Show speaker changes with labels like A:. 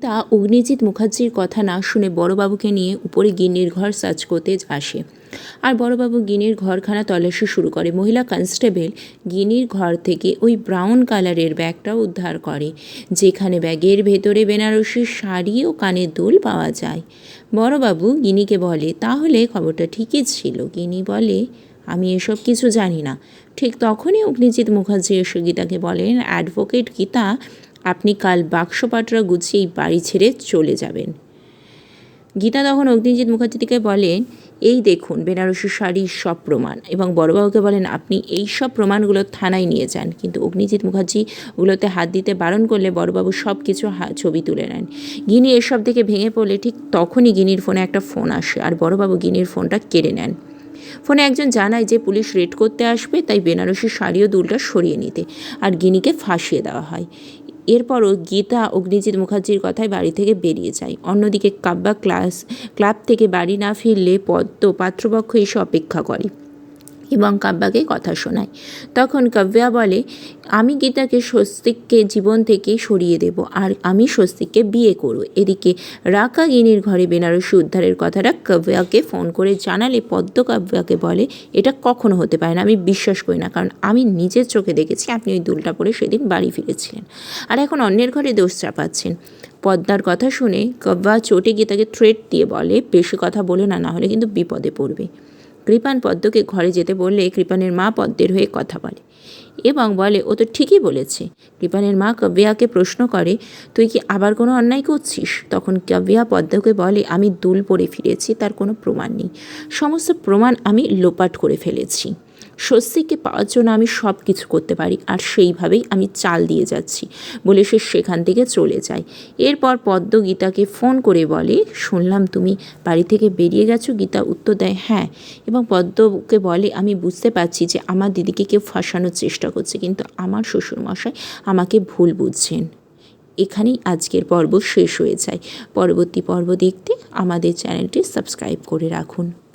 A: তা অগ্নিজিৎ মুখার্জির কথা না শুনে বড়বাবুকে নিয়ে উপরে গিন্নির ঘর সার্চ করতে আসে। আর বড়বাবু গিনির ঘরখানা তল্লাশি শুরু করে। মহিলা কনস্টেবল গিনির ঘর থেকে ওই ব্রাউন কালারের ব্যাগটা উদ্ধার করে, যেখানে ব্যাগের ভেতরে বেনারসি শাড়ি ও কানের দুল পাওয়া যায়। বড়বাবু গিনিকে বলে, তাহলে খবরটা ঠিকই ছিল। গিনি বলে, আমি এসব কিছু জানি না। ঠিক তখনই অগ্নিজিৎ মুখার্জি এসে গীতাকে বলেন, অ্যাডভোকেট গীতা আপনি কাল বাক্সপাটরা গুছিয়ে এই বাড়ি ছেড়ে চলে যাবেন। গীতা তখন অগ্নিজিৎ মুখার্জিকে বলেন এই দেখুন, বেনারসি শাড়ির সব প্রমাণ। এবং বড়বাবুকে বলেন, আপনি এই সব প্রমাণগুলো থানায় নিয়ে যান। কিন্তু অগ্নিজিৎ মুখার্জি ওগুলোতে হাত দিতে বারণ করলে বড়বাবু সব কিছু ছবি তুলে নেন। গিনি এসব থেকে ভেঙে পড়লে ঠিক তখনই গিনির ফোনে একটা ফোন আসে আর বড়বাবু গিনির ফোনটা কেড়ে নেন। ফোনে একজন জানায় যে পুলিশ রেড করতে আসবে, তাই বেনারসি শাড়ি ও দুলটা সরিয়ে নিতে। আর গিনিকে ফাঁসিয়ে দেওয়া হয়। এরপরও গীতা অগ্নিজিৎ মুখার্জির কথায় বাড়ি থেকে বেরিয়ে যায়। অন্যদিকে কাব্যা ক্লাস, ক্লাব থেকে বাড়ি না ফিরলে পদ্ম পাত্রপক্ষ এসে অপেক্ষা করে। এবং কাব্যাকে কথা শোনায়। তখন কাব্যা বলে, আমি গীতাকে স্বস্তিককে জীবন থেকে সরিয়ে দেব, আর আমি স্বস্তিককে বিয়ে করব। এদিকে রাকা গিনির ঘরে বেনারসি উদ্ধারের কথাটা কাব্যাকে ফোন করে জানালে পদ্ম কাব্যাকে বলে, এটা কখনো হতে পারে না, আমি বিশ্বাস করি না, কারণ আমি নিজের চোখে দেখেছি আপনি ওই দুলটা পরে সেদিন বাড়ি ফিরেছিলেন, আর এখন অন্যের ঘরে দোষ চাপাচ্ছেন। পদ্মার কথা শুনে কাব্যা চোটে গীতাকে থ্রেট দিয়ে বলে, বেশি কথা বলে না না হলে কিন্তু বিপদে পড়বে। কৃপান পদ্মকে ঘরে যেতে বললে কৃপানের মা পদ্মের হয়ে কথা বলে এবং বলে, ও তো ঠিকই বলেছে। কৃপানের মা কাব্যাকে প্রশ্ন করে, তুই কি আবার কোনো অন্যায় করছিস? তখন কাব্যা পদ্মকে বলে, আমি দুল পড়ে ফিরেছি, তার কোনো প্রমাণ নেই। সমস্ত প্রমাণ আমি লোপাট করে ফেলেছি। স্বস্তিকে পাওয়ার জন্য আমি সব কিছু করতে পারি, আর সেইভাবেই আমি চাল দিয়ে যাচ্ছি বলে সে সেখান থেকে চলে যায়। এরপর পদ্ম গীতাকে ফোন করে বলে, শুনলাম তুমি বাড়ি থেকে বেরিয়ে গেছো? গীতা উত্তর দেয় হ্যাঁ। এবং পদ্মকে বলে, আমি বুঝতে পারছি যে আমার দিদিকে কেউ ফাঁসানোর চেষ্টা করছে, কিন্তু আমার শ্বশুরমশাই আমাকে ভুল বুঝছেন। এখানেই আজকের পর্ব শেষ হয়ে যায়। পরবর্তী পর্ব দেখতে আমাদের চ্যানেলটি সাবস্ক্রাইব করে রাখুন।